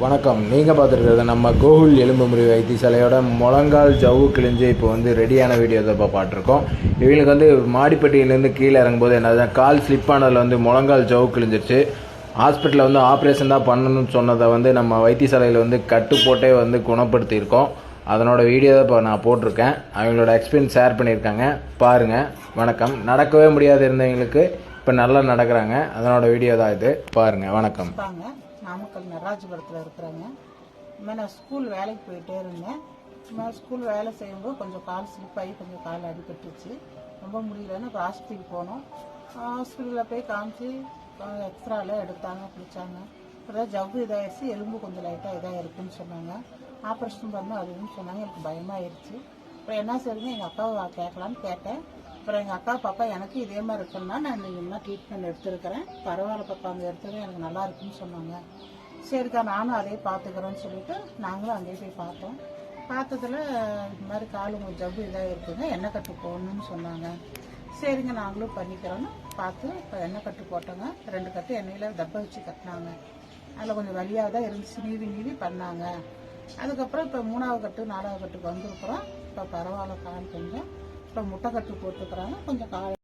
வணக்கம். நீங்கள் பார்த்துருக்கிறது நம்ம கோகுல் எலும்பு முறிவு வைத்தியசாலையோட முழங்கால் ஜவ்வு கிழிஞ்சு இப்போ வந்து ரெடியான வீடியோ தான் இப்போ பார்த்துருக்கோம். இவங்களுக்கு வந்து மாடிப்பட்டியிலேருந்து கீழே இறங்கும்போது என்னது கால் ஸ்லிப் ஆனதில் வந்து முழங்கால் ஜவ்வு கிழிஞ்சிருச்சு. ஹாஸ்பிட்டலில் வந்து ஆப்ரேஷன் தான் பண்ணணும்னு சொன்னதை வந்து நம்ம வைத்தியசாலையில் வந்து கட்டு போட்டே வந்து குணப்படுத்தியிருக்கோம். அதனோட வீடியோ தான் இப்போ நான் போட்டிருக்கேன். அவங்களோட எக்ஸ்பீரியன்ஸ் ஷேர் பண்ணியிருக்காங்க. பாருங்கள் வணக்கம். நடக்கவே முடியாது இருந்தவங்களுக்கு. இப்போ நல்லா நடக்கிறாங்க. அதனோட வீடியோ தான் இது. பாருங்கள் வணக்கம். தாங்க நாமக்கல் நடராஜபுரத்தில் இருக்கிறாங்க. இந்த நான் ஸ்கூல் வேலைக்கு போயிட்டே இருந்தேன். சும்மா ஸ்கூல் வேலை செய்யும்போது கொஞ்சம் கால் ஸ்லிப் ஆகி கொஞ்சம் கால் அடிபட்டுச்சு ரொம்ப முடியலன்னு இப்போ ஹாஸ்பிட்டல் போனோம். ஹாஸ்பிட்டலில் போய் காமிச்சு எக்ஸ்ட்ராலாம் எடுத்தாங்க பிடிச்சாங்க அப்புறம் ஜவ்வு இதாகிடுச்சு எலும்பு கொஞ்சம் லைட்டாக இதாக இருக்குன்னு சொன்னாங்க. ஆப்ரேஷன் பண்ணோம் அதுன்னு சொன்னாங்க. எனக்கு பயமாயிருச்சு. அப்புறம் என்ன செய்யுங்க எங்கள் அக்காவை கேட்கலான்னு கேட்டேன். அப்புறம் எங்கள் அக்கா பாப்பா எனக்கு இதே மாதிரி இருக்குன்னா நான் இன்னும் ட்ரீட்மெண்ட் எடுத்துருக்கிறேன். பரவாயில்ல பாப்பா அங்கே எடுத்தது எனக்கு நல்லா இருக்குன்னு சொன்னாங்க. சரிக்கா நானும் அதே பார்த்துக்கிறேன்னு சொல்லிட்டு நாங்களும் அங்கேயே போய் பார்த்தோம். பார்த்ததுல இந்த மாதிரி காலு ஜவ்வு இதாக இருக்குதுங்க எண்ணெய் கட்டு போடணும்னு சொன்னாங்க. சரிங்க நாங்களும் பண்ணிக்கிறோன்னு பார்த்து இப்போ எண்ணெய் கட்டு போட்டோங்க. ரெண்டு கட்டு எண்ணெயில் தப்பை வச்சு கட்டினாங்க. அதில் கொஞ்சம் வழியாக தான் இருந்துச்சு நீவி நீவி பண்ணாங்க. அதுக்கப்புறம் இப்போ மூணாவது கட்டு நாலாவது கட்டுக்கு வந்திருக்கிறோம் இப்போ பரவாயில்ல கால் கொஞ்சம். இப்போ முட்டை கட்டு போட்டுக்கிறாங்க கொஞ்சம் கால்